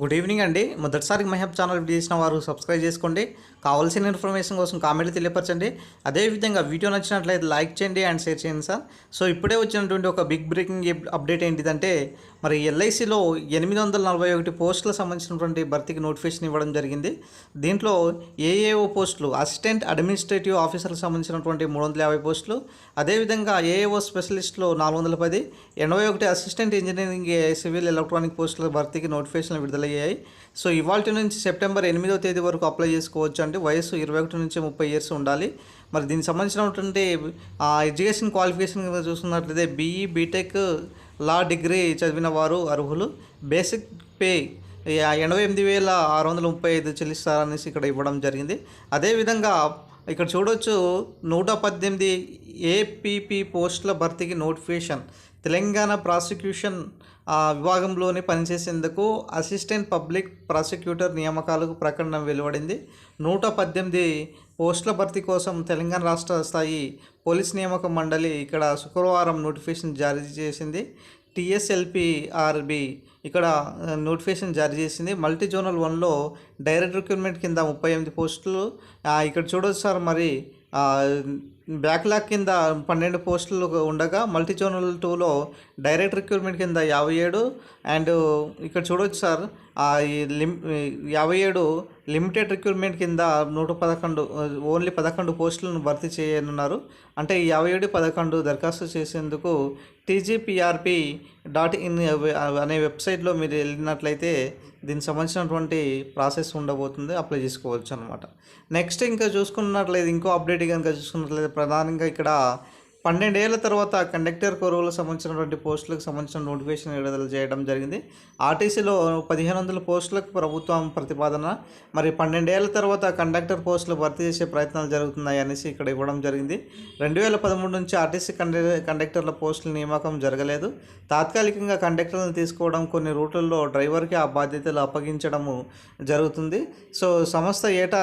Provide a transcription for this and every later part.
Good evening అండి. మొదటిసారి మహబ్ channel చేసిన వారు సబ్స్క్రైబ్ చేసుకోండి. కావాల్సిన ఇన్ఫర్మేషన్ కోసం కామెంట్లు తెలియపరచండి. అదేవిధంగా వీడియో నచ్చినట్లయితే లైక్ చేయండి అండ్ షేర్ చేయండి సార్. సో ఇప్పుడే వచ్చినటువంటి ఒక బిగ్ బ్రేకింగ్ అప్డేట్ ఏంటిదంటే మరి ఎల్ఐసిలో ఎనిమిది వందల నలభై ఒకటి పోస్టులకు సంబంధించినటువంటి భర్తీకి నోటిఫికేషన్ ఇవ్వడం జరిగింది. దీంట్లో ఏఏఓ పోస్టులు అసిస్టెంట్ అడ్మినిస్ట్రేటివ్ ఆఫీసర్కి సంబంధించినటువంటి మూడు వందల యాభై పోస్టులు అదేవిధంగా ఏఏఓ స్పెషలిస్ట్లో నాలుగు వందల పది ఎనభై ఒకటి అసిస్టెంట్ ఇంజనీరింగ్ సివిల్ ఎలక్ట్రానిక్ పోస్టుల భర్తీకి నోటిఫికేషన్లు విడుదలయ్యాయి. సో ఇవాళ నుంచి సెప్టెంబర్ ఎనిమిదో తేదీ వరకు అప్లై చేసుకోవచ్చు అంటే వయసు ఇరవై ఒకటి నుంచి ముప్పై ఇయర్స్ ఉండాలి. మరి దీనికి సంబంధించినటువంటి ఎడ్యుకేషన్ క్వాలిఫికేషన్ చూసుకున్నట్లయితే బీఈ బీటెక్ లా డిగ్రీ చదివిన వారు అర్హులు. బేసిక్ పే ఎనభై ఎనిమిది వేల ఆరు వందల ముప్పై ఐదు చెల్లిస్తారనేసి ఇక్కడ ఇవ్వడం జరిగింది. అదేవిధంగా ఇక్కడ చూడొచ్చు నూట పద్దెనిమిది ఏపీపీ పోస్టుల భర్తీకి నోటిఫికేషన్. తెలంగాణ ప్రాసిక్యూషన్ విభాగంలోని పనిచేసేందుకు అసిస్టెంట్ పబ్లిక్ ప్రాసిక్యూటర్ నియామకాలకు ప్రకటన వెలువడింది. నూట పద్దెనిమిది పోస్టుల భర్తీ కోసం తెలంగాణ రాష్ట్ర స్థాయి పోలీస్ నియామక మండలి ఇక్కడ శుక్రవారం నోటిఫికేషన్ జారీ చేసింది. టిఎస్ఎల్పిఆర్బి ఇక్కడ నోటిఫికేషన్ జారీ చేసింది. మల్టీ జోనల్ వన్లో డైరెక్ట్ రిక్రూట్మెంట్ కింద ముప్పై ఎనిమిది పోస్టులు. ఇక్కడ చూడొచ్చు సార్ మరి బ్యాక్లాగ్ కింద పన్నెండు పోస్టులు ఉండగా మల్టీ జోనల్ టూలో డైరెక్ట్ రిక్రూట్మెంట్ కింద యాభై ఏడు అండ్ ఇక్కడ చూడవచ్చు సార్ ఈ లిమ్ యాభై ఏడు లిమిటెడ్ రిక్రూట్మెంట్ కింద నూట పదకొండు ఓన్లీ పదకొండు పోస్టులను భర్తీ చేయనున్నారు. అంటే ఈ యాభై ఏడు పదకొండు దరఖాస్తు చేసేందుకు టీజీపీఆర్పి డాట్ ఇన్ అనే వెబ్సైట్లో మీరు వెళ్ళినట్లయితే దీనికి సంబంధించినటువంటి ప్రాసెస్ ఉండబోతుంది అప్లై చేసుకోవచ్చు అనమాట నెక్స్ట్ ఇంకా చూసుకున్నట్లయితే ఇంకో అప్డేట్ కనుక చూసుకున్నట్లయితే ప్రధానంగా ఇక్కడ పన్నెండేళ్ళ తర్వాత కండక్టర్ కొరువులకు సంబంధించినటువంటి పోస్టులకు సంబంధించిన నోటిఫికేషన్ విడుదల చేయడం జరిగింది. ఆర్టీసీలో పదిహేను వందల పోస్టులకు ప్రభుత్వం ప్రతిపాదన మరి పన్నెండేళ్ళ తర్వాత కండక్టర్ పోస్టులు భర్తీ చేసే ప్రయత్నాలు జరుగుతున్నాయి అనేసి ఇక్కడ ఇవ్వడం జరిగింది. రెండు వేల పదమూడు నుంచి ఆర్టీసీ కండ కండక్టర్ల పోస్టుల నియామకం జరగలేదు. తాత్కాలికంగా కండక్టర్లను తీసుకోవడం కొన్ని రూట్లలో డ్రైవర్కి ఆ బాధ్యతలు అప్పగించడము జరుగుతుంది. సో సంస్థ ఏటా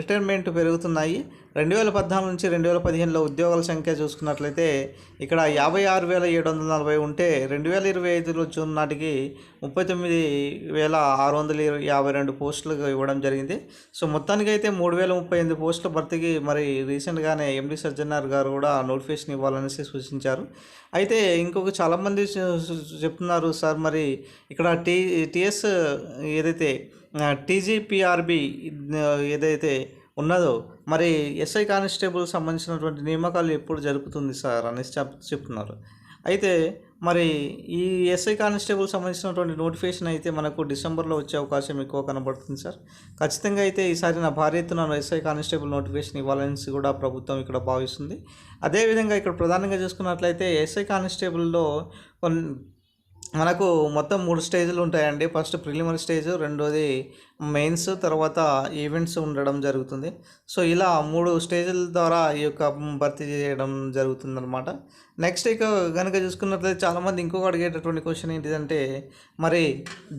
రిటైర్మెంట్ పెరుగుతున్నాయి. రెండు వేల పద్నాలుగు నుంచి రెండు వేల పదిహేనులో ఉద్యోగాల సంఖ్య చూసుకున్నట్లయితే ఇక్కడ యాభై ఆరు వేల ఏడు వందల నలభై ఉంటే రెండు వేల ఇరవై ఐదులో జూన్ నాటికి ముప్పై తొమ్మిది వేల ఆరు వందల ఇరవై యాభై రెండు పోస్టులు ఇవ్వడం జరిగింది. సో మొత్తానికి అయితే మూడు వేల ముప్పై ఎనిమిది పోస్టుల భర్తీకి మరి రీసెంట్గానే ఎండి సజ్జనార్ గారు కూడా నోటిఫికేషన్ ఇవ్వాలనేసి సూచించారు. అయితే ఇంకొక చాలామంది చెప్తున్నారు సార్ మరి ఇక్కడ టీ టీఎస్ ఏదైతే టీజీపీఆర్బి ఏదైతే ఉన్నదో? మరి ఎస్ఐ కానిస్టేబుల్ సంబంధించినటువంటి నియామకాలు ఎప్పుడు జరుపుతుంది సార్ అనేసి చెప్ చెప్తున్నారు. అయితే మరి ఈ ఎస్ఐ కానిస్టేబుల్ సంబంధించినటువంటి నోటిఫికేషన్ అయితే మనకు డిసెంబర్లో వచ్చే అవకాశం ఎక్కువ కనబడుతుంది సార్. ఖచ్చితంగా అయితే ఈసారి నా భారీ ఎత్తున ఎస్ఐ కానిస్టేబుల్ నోటిఫికేషన్ ఇవ్వాలని కూడా ప్రభుత్వం ఇక్కడ భావిస్తుంది. అదేవిధంగా ఇక్కడ ప్రధానంగా చూసుకున్నట్లయితే ఎస్ఐ కానిస్టేబుల్లో కొన్ని మనకు మొత్తం మూడు స్టేజ్లు ఉంటాయండి. ఫస్ట్ ప్రిలిమినరీ స్టేజ్ రెండోది మెయిన్స్ తర్వాత ఈవెంట్స్ ఉండడం జరుగుతుంది. సో ఇలా మూడు స్టేజ్ల ద్వారా ఈ యొక్క భర్తీ చేయడం జరుగుతుంది అనమాట నెక్స్ట్ ఇక కనుక చూసుకున్నట్లయితే చాలామంది ఇంకొక అడిగేటటువంటి క్వశ్చన్ ఏంటిదంటే మరి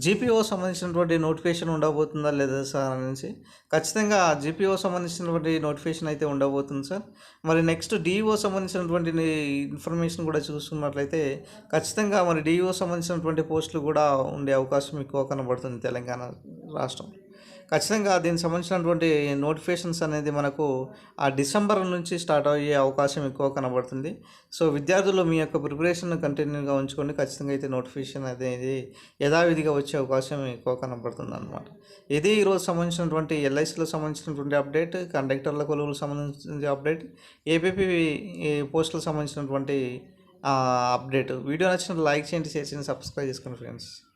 జీపీఓ సంబంధించినటువంటి నోటిఫికేషన్ ఉండబోతుందా లేదా సార్ అనేసి. ఖచ్చితంగా జీపీఓ సంబంధించినటువంటి నోటిఫికేషన్ అయితే ఉండబోతుంది సార్. మరి నెక్స్ట్ డిఈఓ సంబంధించినటువంటి ఇన్ఫర్మేషన్ కూడా చూసుకున్నట్లయితే ఖచ్చితంగా మరి డిఈఓ సంబంధించినటువంటి పోస్టులు కూడా ఉండే అవకాశం ఎక్కువ కనబడుతుంది తెలంగాణ రాష్ట్రం. ఖచ్చితంగా దీనికి సంబంధించినటువంటి నోటిఫికేషన్స్ అనేది మనకు ఆ డిసెంబర్ నుంచి స్టార్ట్ అయ్యే అవకాశం ఎక్కువ కనబడుతుంది. సో విద్యార్థులు మీ యొక్క ప్రిపరేషన్ కంటిన్యూగా ఉంచుకొని ఖచ్చితంగా అయితే నోటిఫికేషన్ అనేది యథావిధిగా వచ్చే అవకాశం ఎక్కువ కనబడుతుంది అనమాట ఇది ఈరోజు సంబంధించినటువంటి ఎల్ఐసిలో సంబంధించినటువంటి అప్డేట్ కండక్టర్ల కొలువులకు సంబంధించిన అప్డేట్ ఏపీపీ పోస్టులకు సంబంధించినటువంటి అప్డేట్ వీడియో నచ్చిన లైక్ చేయండి షేర్ చేయండి సబ్స్క్రైబ్ చేసుకోండి ఫ్రెండ్స్